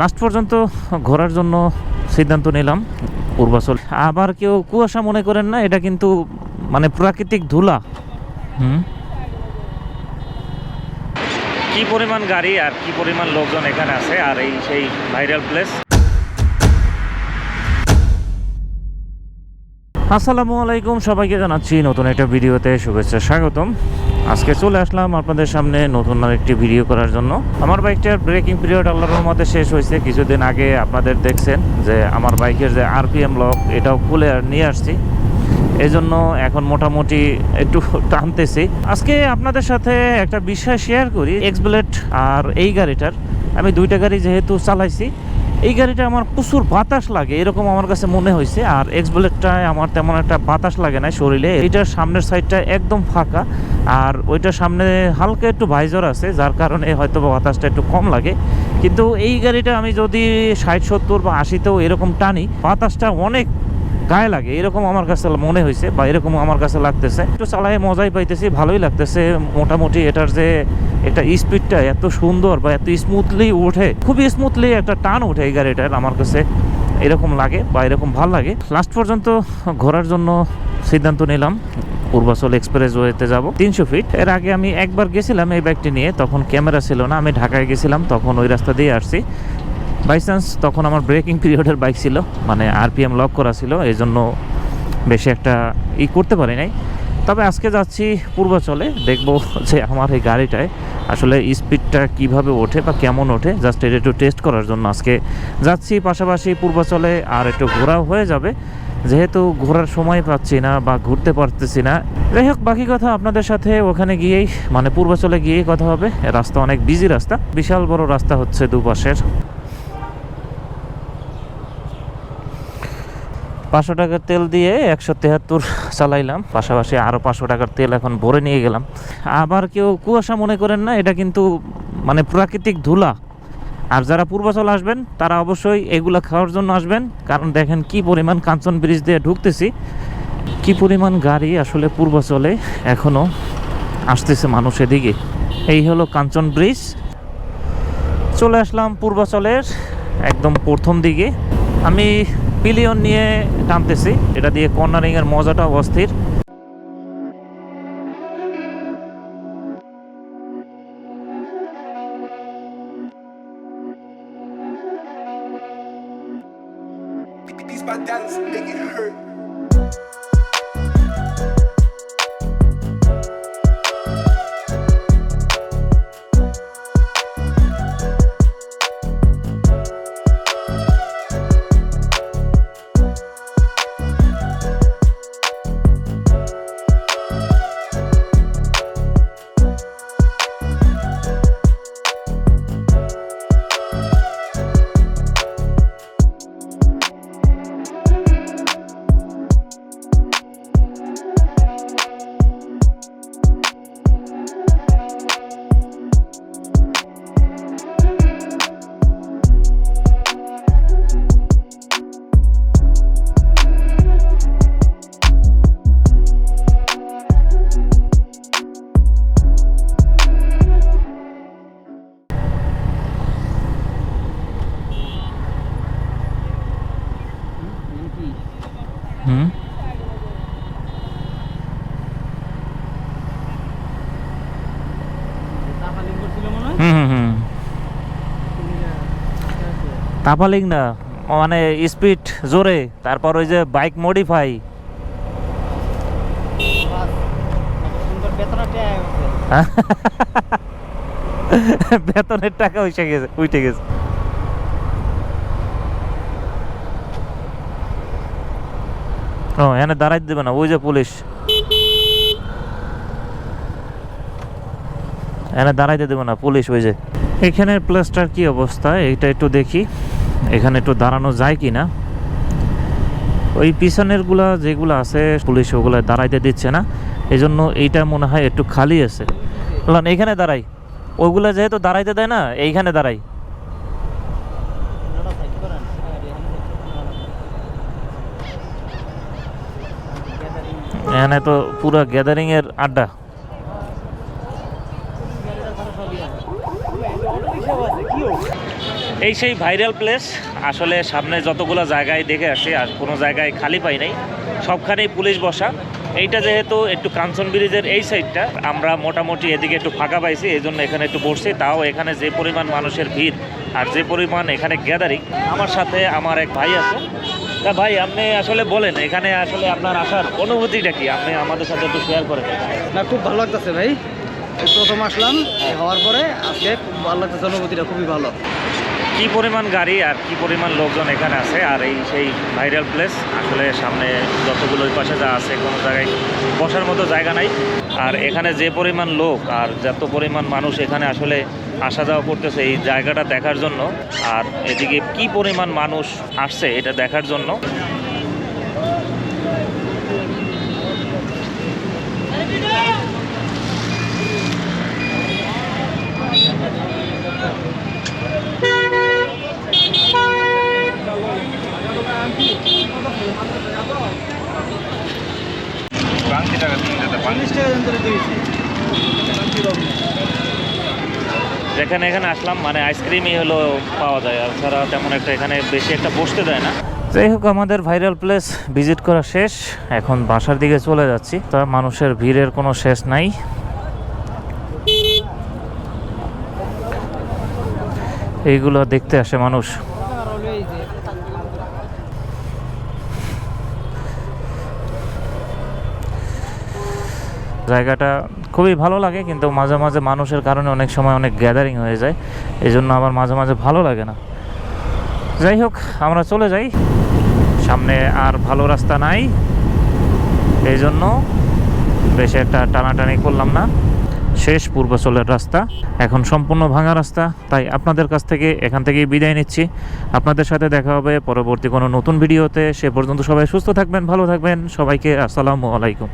Last পর্যন্ত ঘোরার জন্য সিদ্ধান্ত নিলাম পূর্বাচল আবার কেউ কুয়াশা মনে করেন না এটা কিন্তু মানে প্রাকৃতিক ধুলা। হুম? কি পরিমাণ গাড়ি আর কি পরিমাণ লোকজন এখানে আছে আর এই সেই ভাইরাল প্লেস? আসসালামু আলাইকুম সবাইকে জানাচ্ছি নতুন একটা ভিডিওতে শুভেচ্ছা স্বাগতম। আজকে চলে আসলাম আপনাদের সামনে নতুন আরেকটি ভিডিও করার জন্য। আমার বাইকটার ব্রেকিং পিরিয়ড আল্লাহর রহমতে শেষ হয়েছে। কিছুদিন আগে আপনাদের দেখছেন যে আমার বাইকের যে আরপিএম লক এটাও খুলে নিয়ে আসছি। এই জন্য এখন মোটামুটি একটু টানতেছি। আজকে আপনাদের সাথে একটা বিষয় শেয়ার করি এক্সব্লেড আর এই গাড়িটার। আমি দুইটা গাড়ি যেহেতু চালাইছি এই গাড়িটা আমার প্রচুর বাতাস লাগে, এরকম আমার কাছে মনে হয়েছে। আর এক্স বুলেটটায় আমার তেমন একটা বাতাস লাগে না শরীরে। এইটার সামনের সাইডটা একদম ফাঁকা, আর ওইটার সামনে হালকা একটু ভাইজর আছে, যার কারণে হয়তো বাতাসটা একটু কম লাগে। কিন্তু এই গাড়িটা আমি যদি ষাট সত্তর বা আশিতেও এরকম টানি, বাতাসটা অনেক গায়ে লাগে, এরকম আমার কাছে মনে হয়েছে বা এরকম আমার কাছে লাগতেছে। একটু চালাই মজাই পাইতেছি, ভালোই লাগতেছে। মোটামুটি এটার যে এটা স্পিডটা এত সুন্দর বা এত স্মুথলি ওঠে, খুবই স্মুথলি একটা টান ওঠে এই গাড়িটার আমার কাছে এরকম লাগে বা এরকম ভালো লাগে। লাস্ট পর্যন্ত ঘোরার জন্য সিদ্ধান্ত নিলাম, পূর্বাচল এক্সপ্রেস ওয়েতে যাব। তিনশো ফিট এর আগে আমি একবার গেছিলাম এই বাইকটি নিয়ে, তখন ক্যামেরা ছিল না, আমি ঢাকায় গেছিলাম, তখন ওই রাস্তা দিয়ে আসছি। বাই চান্স তখন আমার ব্রেকিং পিরিয়ডের বাইক ছিল মানে আরপিএম লক করা ছিল এই জন্য বেশি একটা ই করতে পারি নাই। তবে আজকে যাচ্ছি পূর্বাচলে, দেখব যে আমার এই গাড়িটায় আসলে স্পিডটা কীভাবে ওঠে বা কেমন ওঠে জাস্ট এটা একটু টেস্ট করার জন্য আজকে যাচ্ছি। পাশাপাশি পূর্বাচলে আর একটু ঘোরাও হয়ে যাবে, যেহেতু ঘোরার সময় পাচ্ছি না বা ঘুরতে পারতেছি না। যাই হোক, বাকি কথা আপনাদের সাথে ওখানে গিয়েই মানে পূর্বাচলে গিয়েই কথা হবে। রাস্তা অনেক বিজি রাস্তা, বিশাল বড় রাস্তা হচ্ছে দুপাশের। পাঁচশো টাকার তেল দিয়ে একশো তেহাত্তর চালাইলাম। পাশাপাশি আরও পাঁচশো টাকার তেল এখন ভরে নিয়ে গেলাম। আবার কেউ কুয়াশা মনে করেন না, এটা কিন্তু মানে প্রাকৃতিক ধুলা। আর যারা পূর্বাচল আসবেন, তারা অবশ্যই এগুলা খাওয়ার জন্য আসবেন। কারণ দেখেন কি পরিমাণ কাঞ্চন ব্রিজ দিয়ে ঢুকতেছি। কি পরিমাণ গাড়ি আসলে পূর্বাচলে এখনও আসতেছে মানুষ এদিকে। এই হলো কাঞ্চন ব্রিজ। চলে আসলাম পূর্বাচলের একদম প্রথম দিকে। আমি পিলিয়ন নিয়ে টানতেছি এটা দিয়ে কর্নারিং এর মজাটা অস্থির dance make it hurt. তাপালিং না মানে স্পিড জোরে, তারপর ওই যে বাইক মডিফাই বেতনের টাকা উঠে গেছে উঠে গেছে। ও, এখানে দাঁড়াইতে দেবে না, ওই যে পুলিশ। এখানে দাঁড়াইতে দেবে না, পুলিশ ওই যে। এখানের প্লেসটার কি অবস্থা? এটা একটু দেখি। এখানে একটু দাঁড়ানো যায় কি না ওই পিছনেরগুলা যেগুলো আছে, পুলিশ ওগুলো দাঁড়াইতে দিচ্ছে না। এই জন্য এইটা মনে হয় একটু খালি আছে। বললাম এইখানে দাঁড়াই। ওইগুলা যেহেতু দাঁড়াইতে দেয় না, এইখানে দাঁড়াই। এখানে তো পুরো গ্যাদারিং এর আড্ডা। এই সেই ভাইরাল প্লেস আসলে সামনে যতগুলো জায়গায় দেখে আসি আর কোনো জায়গায় খালি পাই নাই, সবখানেই পুলিশ বসা। এইটা যেহেতু একটু কাঞ্চন ব্রিজের এই সাইডটা আমরা মোটামুটি এদিকে একটু ফাঁকা পাইছি, এই জন্য এখানে একটু বসছি। তাও এখানে যে পরিমাণ মানুষের ভিড়, আর যে পরিমাণ এখানে গ্যাদারিং আমার সাথে আমার এক ভাই আছে। তা ভাই, আপনি আসলে বলেন, এখানে আসলে আপনার আসার অনুভূতিটা কি? আপনি আমাদের সাথে একটু শেয়ার করেন না, খুব ভালো লাগতেছে ভাই। প্রথম আসলাম হওয়ার পরে আজকে খুব ভালো লাগতেছে, অনুভূতিটা খুবই ভালো। কি পরিমাণ গাড়ি আর কি পরিমাণ লোকজন এখানে আছে আর এই সেই ভাইরাল প্লেস আসলে সামনে যতগুলো ওই পাশে যা আছে, কোনো জায়গায় বসার মতো জায়গা নাই। আর এখানে যে পরিমাণ লোক আর যত পরিমাণ মানুষ এখানে আসলে আসা যাওয়া করতেছে এই জায়গাটা দেখার জন্য। আর এদিকে কি পরিমাণ মানুষ আসছে এটা দেখার জন্য। যেখানে এখানে আসলাম মানে আইসক্রিমই হলো পাওয়া যায় আর ছাড়া তেমন একটা এখানে বেশি একটা বসতে দেয় না। যাই হোক আমাদের ভাইরাল প্লেস ভিজিট করা শেষ। এখন বাসার দিকে চলে যাচ্ছি। তা মানুষের ভিড়ের কোনো শেষ নাই। এইগুলো দেখতে আসে মানুষ। জায়গাটা খুবই ভালো লাগে, কিন্তু মাঝে মাঝে মানুষের কারণে অনেক সময় অনেক গ্যাদারিং হয়ে যায়। এই জন্য আবার মাঝে মাঝে ভালো লাগে না। যাই হোক, আমরা চলে যাই। সামনে আর ভালো রাস্তা নাই। এই জন্য বেশি একটা টানাটানি করলাম না। শেষ পূর্বাচলের রাস্তা। এখন সম্পূর্ণ ভাঙা রাস্তা। তাই আপনাদের কাছ থেকে, এখান থেকেই বিদায় নিচ্ছি। আপনাদের সাথে দেখা হবে পরবর্তী কোনো নতুন ভিডিওতে। সে পর্যন্ত সবাই সুস্থ থাকবেন, ভালো থাকবেন। সবাইকে আসসালামু আলাইকুম।